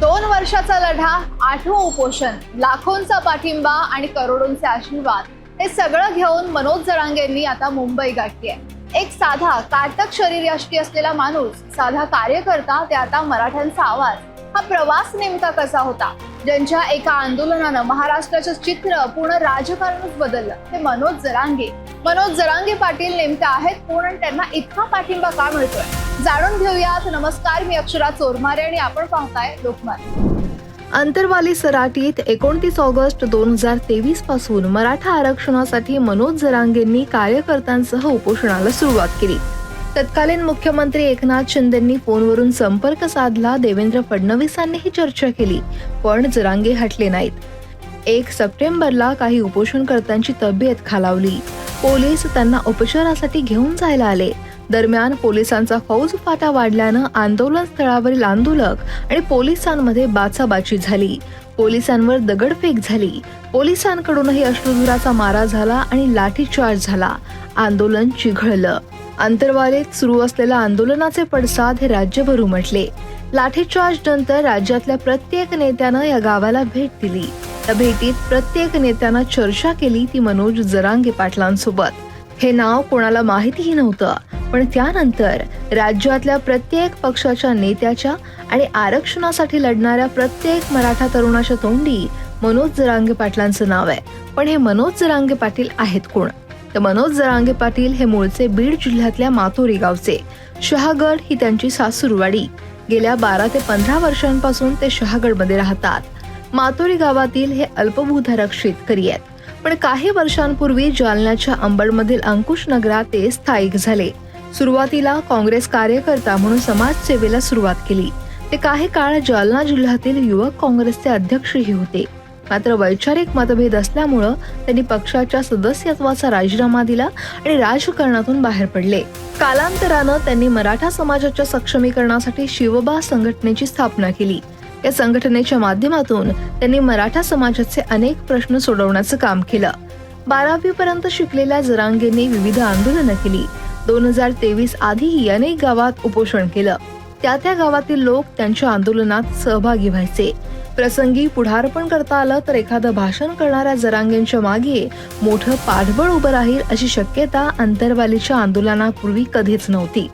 दोन वर्षाचा लढा आठवं उपोषण लाखोंचा पाठिंबा आणि करोडोंचे आशीर्वाद हे सगळं घेऊन मनोज जरांगेंनी आता मुंबई गाठली आहे. एक साधा काटक शरीरयष्टी असलेला माणूस साधा कार्यकर्ता ते आता मराठ्यांचा आवाज. हा प्रवास नेमका कसा होता? ज्यांच्या एका आंदोलनानं महाराष्ट्राचं चित्र पूर्ण राजकारणच बदललं. ते मनोज जरांगे. मनोज जरांगे पाटील नेमके आहेत कोण आणि त्यांना इतका पाठिंबा का मिळतोय? जाणून घेऊयात. नमस्कार मी अक्षरा चोरमारे आणि आपण पाहताय लोकमत अंतरवाली सराटीत एकोणतीस ऑगस्ट दोन हजार तेवीसपासून मराठा आरक्षणासाठी मनोज जरांगेंनी कार्यकर्त्यांसह उपोषणाला सुरुवात केली. तत्कालीन मुख्यमंत्री एकनाथ शिंदेंनी फोनवरून संपर्क साधला देवेंद्र फडणवीसांनीही चर्चा केली पण जरांगे हटले नाहीत. एक सप्टेंबरला काही उपोषणकर्त्यांची तब्येत खालावली. पोलीस त्यांना उपचारासाठी घेऊन जायला आले. दरम्यान पोलिसांचा फौज फाटा वाढल्यानं आंदोलन स्थळावरील आंदोलक आणि पोलिसांमध्ये बाचाबाची झाली. पोलिसांवर दगडफेक झाली. पोलिसांकडूनही अश्रुधुराचा मारा झाला आणि लाठीचार्ज झाला. आंदोलन चिघळलं. अंतर्वालीत सुरू असलेल्या आंदोलनाचे पडसाद हे राज्यभर उमटले लाठीचार्ज नंतर राज्यातल्या प्रत्येक नेत्यानं या गावाला भेट दिली. त्या भेटीत प्रत्येक नेत्यानं चर्चा केली ती मनोज जरांगे पाटलांसोबत. हे नाव कोणाला माहितीही नव्हतं पण त्यानंतर राज्यातल्या प्रत्येक पक्षाच्या नेत्याच्या आणि आरक्षणासाठी लढणाऱ्या प्रत्येक मराठा तरुणाच्या तोंडी मनोज जरांगे पाटलांचं नाव आहे. पण हे मनोज जरांगे पाटील आहेत कोण? तर मनोज जरांगे पाटील हे मूळचे बीड जिल्ह्यातल्या माथोरी गावचे. शहागड ही त्यांची सासूरवाडी. गेल्या बारा ते पंधरा वर्षांपासून ते शहागडमध्ये राहतात. मातोरी गावातील हे अल्पभूधारक शेतकरी आहेत. पण काही वर्षांपूर्वी जालन्याच्या अंबडमधील अंकुश नगरात ते स्थायिक झाले. सुरुवातीला काँग्रेस कार्यकर्ता म्हणून समाजसेवेला सुरुवात केली. ते काही काळ जालना जिल्ह्यातील युवक काँग्रेसचे अध्यक्षही होते. मात्र वैचारिक मतभेद असल्यामुळं त्यांनी पक्षाच्या सदस्यत्वाचा राजीनामा दिला आणि राजकारणातून बाहेर पडले. कालांतरानं त्यांनी मराठा समाजाच्या सक्षमीकरणासाठी शिवबा संघटनेची स्थापना केली. या संघटनेच्या माध्यमातून त्यांनी मराठा समाजाचे अनेक प्रश्न सोडवण्याचं काम केलं. बारावी पर्यंत शिकलेल्या जरांगेंनी विविध आंदोलनं केली. दोन हजार तेवीस आधीही अनेक गावात उपोषण केलं. त्या त्या गावातील लोक त्यांच्या आंदोलनात सहभागी व्हायचे. प्रसंगी पुढारपण करता आलं तर एखादं भाषण करणाऱ्या जरांगेंच्या मागे मोठं पाठबळ उभं राहील अशी शक्यता अंतरवालीच्या आंदोलनापूर्वी कधीच नव्हती.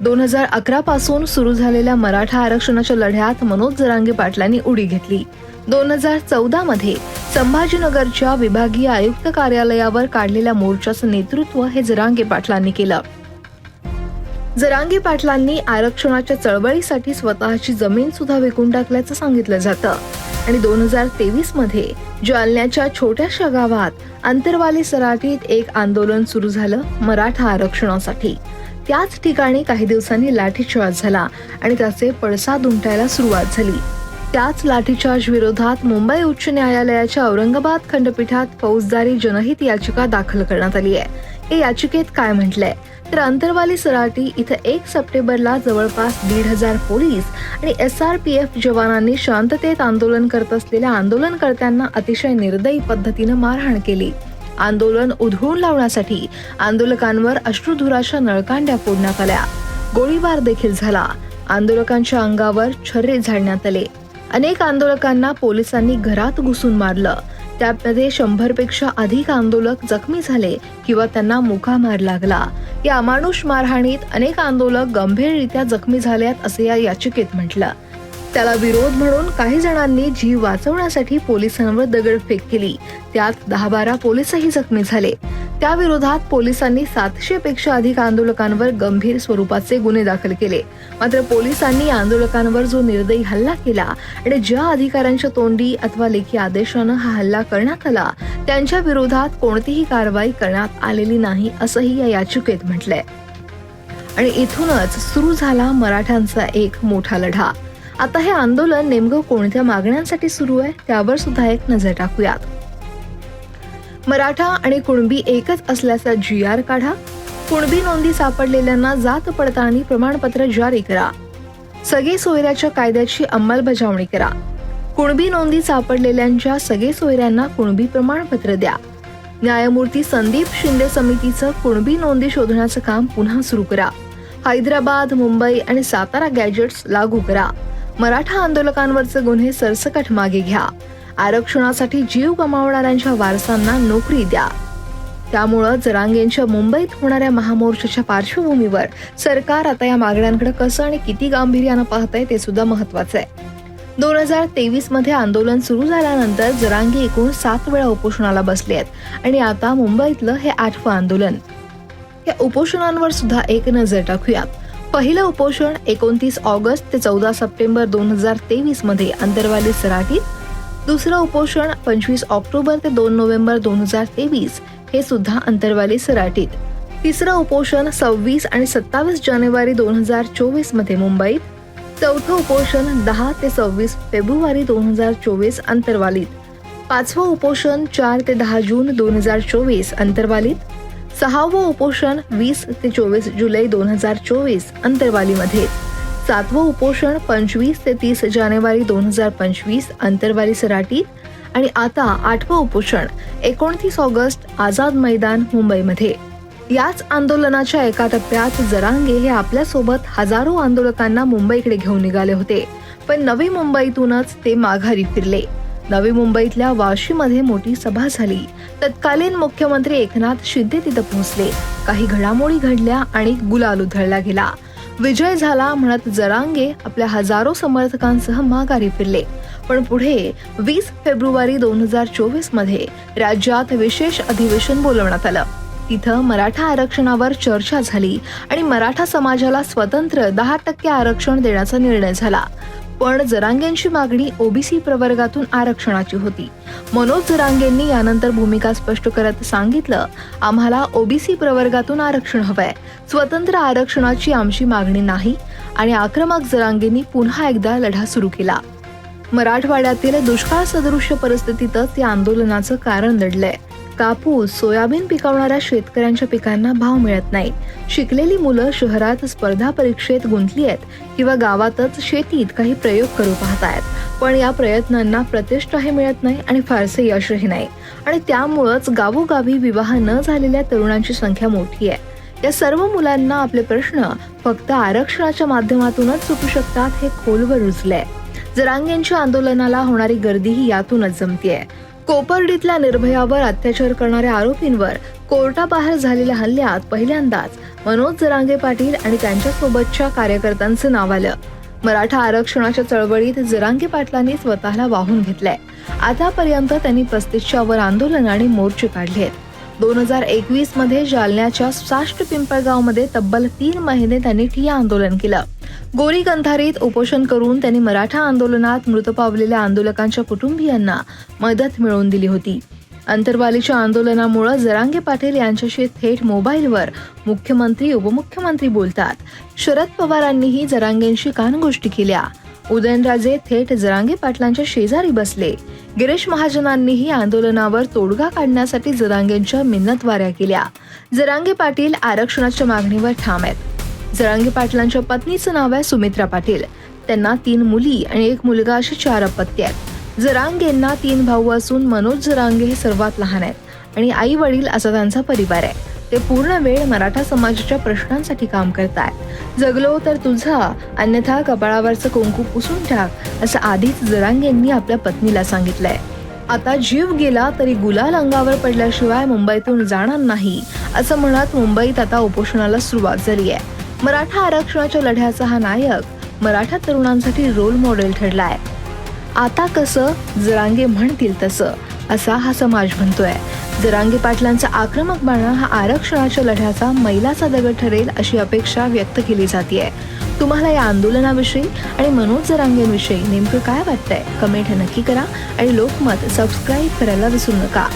दोन हजार अकरा पासून सुरू झालेल्या मराठा आरक्षणाच्या लढ्यात मनोज जरांगे पाटलांनी उडी घेतली. दोन हजार चौदा मध्ये संभाजीनगरच्या विभागीय आयुक्त कार्यालयावर काढलेल्या मोर्चाचं नेतृत्व हे जरांगे पाटलांनी केलं. जरांगे पाटलांनी आरक्षणाच्या चळवळीसाठी स्वतःची जमीन सुद्धा विकून टाकल्याचं सांगितलं जातं. आणि दोन हजार तेवीसमध्ये जालन्याच्या छोट्याशा गावात अंतरवाली सराटीत एक आंदोलन सुरू झालं मराठा आरक्षणासाठी. त्याच ठिकाणी काही दिवसांनी लाठीचार्ज झाला आणि त्याचे पडसाद उमटायला सुरुवात झाली. त्याच लाठीचार्ज विरोधात मुंबई उच्च न्यायालयाच्या औरंगाबाद खंडपीठात फौजदारी जनहित याचिका दाखल करण्यात आली आहे. या याचिकेत काय म्हटलंय? तर अंतरवाली सराटी इथं एक सप्टेंबरला जवळपास दीड हजार पोलीस आणि एस आर पी एफ जवानांनी शांततेत आंदोलन करत असलेल्या आंदोलनकर्त्यांना अतिशय निर्दयी पद्धतीनं मारहाण केली. आंदोलन उधळून लावण्यासाठी आंदोलकांवर अश्रुधुराच्या नळकांड्या फोडण्यात आल्या. गोळीबार देखील झाला. आंदोलकांच्या अंगावर छर्रे झाडण्यात आले. अनेक आंदोलकांना पोलिसांनी घरात घुसून मारलं. त्यामध्ये शंभरपेक्षा अधिक आंदोलक जखमी झाले किंवा त्यांना मुकामार लागला. या अमानुष मारहाणीत अनेक आंदोलक गंभीररित्या जखमी झाल्यात असे या याचिकेत म्हटलं. त्याला विरोध म्हणून काही जणांनी जीव वाचवण्यासाठी पोलिसांवर दगडफेक केली. त्यात दहा बारा पोलीसही जखमी झाले. त्याविरोधात पोलिसांनी सातशे पेक्षा अधिक आंदोलकांवर गंभीर स्वरूपाचे गुन्हे दाखल केले. मात्र पोलिसांनी आंदोलकांवर जो निर्दयी हल्ला केला आणि ज्या अधिकाऱ्यांच्या तोंडी अथवा लेखी आदेशानं हा हल्ला करण्यात आला त्यांच्या विरोधात कोणतीही कारवाई करण्यात आलेली नाही असंही या याचिकेत म्हटलंय. आणि इथूनच सुरू झाला मराठ्यांचा एक मोठा लढा. आता हे आंदोलन नेमकं कोणत्या मागण्यांसाठी सुरू आहे त्यावर सुद्धा एक नजर टाकूयात. मराठा आणि कुणबी एकच असल्याचा जी आर काढा. कुणबी नोंदी सापडलेल्यांना जात पडताळणी प्रमाणपत्र जारी करा. सगळे सोयऱ्याच्या कायद्याची अंमलबजावणी करा. कुणबी नोंदी सापडलेल्यांच्या सगळे सोयऱ्यांना कुणबी प्रमाणपत्र द्या. न्यायमूर्ती संदीप शिंदे समितीचं कुणबी नोंदी शोधण्याचं काम पुन्हा सुरू करा. हैदराबाद मुंबई आणि सातारा गॅजेट्स लागू करा. मराठा आंदोलकांवरचे गुन्हे सरसकट मागे घ्या. आरक्षणासाठी जीव गमावणाऱ्यांच्या वारसांना नोकरी द्या. त्यामुळं जरांगेंच्या मुंबईत होणाऱ्या महामोर्चाच्या पार्श्वभूमीवर सरकार आता या मागण्यांकडे कसं आणि किती गांभीर्यानं पाहत आहे ते सुद्धा महत्वाचं आहे. दोन हजार तेवीसमध्ये आंदोलन सुरू झाल्यानंतर जरांगे एकूण सात वेळा उपोषणाला बसले आहेत आणि आता मुंबईतलं हे आठवं आंदोलन. या उपोषणांवर सुद्धा एक नजर टाकूयात. पहिलं उपोषण एकोणतीस ऑगस्ट ते चौदा सप्टेंबर दोन हजार तेवीसमध्ये अंतरवाली सराटीत दुसरं उपोषण पंचवीस ऑक्टोबर ते दोन नोव्हेंबर दोन हजार तेवीस हे सुद्धा अंतरवाली सराटीत. तिसरं उपोषण सव्वीस आणि सत्तावीस जानेवारी दोन हजार चोवीसमध्ये मुंबईत. चौथं उपोषण दहा ते सव्वीस फेब्रुवारी दोन हजार चोवीस अंतरवालीत. पाचवं उपोषण चार ते दहा जून दोन हजार चोवीस अंतरवालीत. सहावं उपोषण वीस ते चोवीस जुलै दोन हजार चोवीस अंतरवालीमध्ये. सातवं उपोषण पंचवीस ते तीस जानेवारी दोन हजार पंचवीस अंतरवारी सराटीत आणि आता आठवं उपोषण एकोणतीस ऑगस्ट आझाद मैदान मुंबईमध्ये. याच आंदोलनाच्या एका टप्प्यात जरांगे हे आपल्यासोबत हजारो आंदोलकांना मुंबईकडे घेऊन निघाले होते. पण नवी मुंबईतूनच ते माघारी फिरले. नवी मुंबईतल्या वाशीमध्ये मोठी सभा झाली. तत्कालीन मुख्यमंत्री एकनाथ शिंदे तिथं पोहोचले. काही घडामोडी घडल्या आणि गुलाल उधळला गेला. विजय झाला म्हणत जरांगे आपल्या हजारो समर्थकांसह माघारी फिरले. पण पुढे वीस फेब्रुवारी दोन हजार चोवीसमध्ये राज्यात विशेष अधिवेशन बोलवण्यात आलं. तिथं मराठा आरक्षणावर चर्चा झाली आणि मराठा समाजाला स्वतंत्र दहा टक्के आरक्षण देण्याचा निर्णय झाला. पण जरांगेंची मागणी ओबीसी प्रवर्गातून आरक्षणाची होती. मनोज जरांगेंनी यानंतर भूमिका स्पष्ट करत सांगितलं आम्हाला ओबीसी प्रवर्गातून आरक्षण हवंय. स्वतंत्र आरक्षणाची आमची मागणी नाही आणि आक्रमक जरांगेंनी पुन्हा एकदा लढा सुरू केला. मराठवाड्यातील दुष्काळ सदृश्य परिस्थितीतच या आंदोलनाचं कारण दडलंय कापूस सोयाबीन पिकवणाऱ्या शेतकऱ्यांच्या पिकांना भाव मिळत नाही. शिकलेली मुलं शहरात स्पर्धा परीक्षेत गुंतली आहेत किंवा गावातच शेतीत काही प्रयोग करू पाहतायत. पण या प्रयत्नांना प्रतिष्ठाही मिळत नाही आणि फारसे यशही नाही. आणि त्यामुळंच गावोगावी विवाह न झालेल्या तरुणांची संख्या मोठी आहे. या सर्व मुलांना आपले प्रश्न फक्त आरक्षणाच्या माध्यमातूनच सुटू शकतात हे खोलवर रुजलंय. जरांगेंच्या आंदोलनाला होणारी गर्दी ही यातूनच जमतीये. कोपर्डीतल्या निर्भयावर अत्याचार करणाऱ्या आरोपींवर कोर्टाबाहेर झालेल्या हल्ल्यात पहिल्यांदाच मनोज जरांगे पाटील आणि त्यांच्यासोबतच्या कार्यकर्त्यांचं नाव आलं. मराठा आरक्षणाच्या चळवळीत जरांगे पाटलांनी स्वतःला वाहून घेतलंय. आतापर्यंत त्यांनी पस्तीसच्या वर आंदोलन आणि मोर्चे काढले आहेत दोन हजार एकवीसमध्ये जालन्याच्या साष्ट पिंपळगावमध्ये तब्बल तीन महिने त्यांनी ठिया आंदोलन केलं. गोरी गंधारीत उपोषण करून त्यांनी मराठा आंदोलनात मृत पावलेल्या आंदोलकांच्या कुटुंबियांना मदत मिळवून दिली होती. अंतरवालीच्या आंदोलनामुळे जरांगे पाटील यांच्याशी थेट मोबाईलवर मुख्यमंत्री उपमुख्यमंत्री बोलतात. शरद पवारांनीही जरांगेंशी कानगोष्टी केल्या. उदयनराजे थेट जरांगे पाटलांच्या शेजारी बसले. गिरीश महाजनांनीही आंदोलनावर तोडगा काढण्यासाठी जरांगेंच्या मिन्नतवाऱ्या केल्या. जरांगे पाटील आरक्षणाच्या मागणीवर ठाम आहेत. जरांगे पाटलांच्या पत्नीचं नाव आहे सुमित्रा पाटील. त्यांना तीन मुली आणि एक मुलगा अशी चार अपत्य आहेत. जरांगेंना तीन भाऊ असून मनोज जरांगे हे सर्वात लहान आहेत आणि आई वडील असा त्यांचा परिवार आहे. ते पूर्ण वेळ मराठा समाजाच्या प्रश्नांसाठी काम करतायत. जगलो तर तुझा अन्यथा कपाळावरचं कुंकू पुसून टाक असं आधीच जरांगेंनी आपल्या पत्नीला सांगितलंय. आता जीव गेला तरी गुलाल अंगावर पडल्याशिवाय मुंबईतून जाणार नाही असं म्हणत मुंबईत आता उपोषणाला सुरुवात झाली आहे. मराठा आरक्षणाच्या लढ्याचा हा नायक मराठा तरुणांसाठी रोल मॉडेल ठरलाय. आता कसं जरांगे म्हणतील तसं असा हा समाज म्हणतोय. जरांगी पाटलांचा आक्रमक बाणा हा आरक्षणाच्या लढ्याचा मैलाचा दगड ठरेल अशी अपेक्षा व्यक्त केली जाते तुम्हाला या आंदोलनाविषयी आणि मनोज जरांगेंविषयी नेमकं काय वाटतंय? कमेंट नक्की करा आणि लोकमत सबस्क्राईब करायला विसरू नका.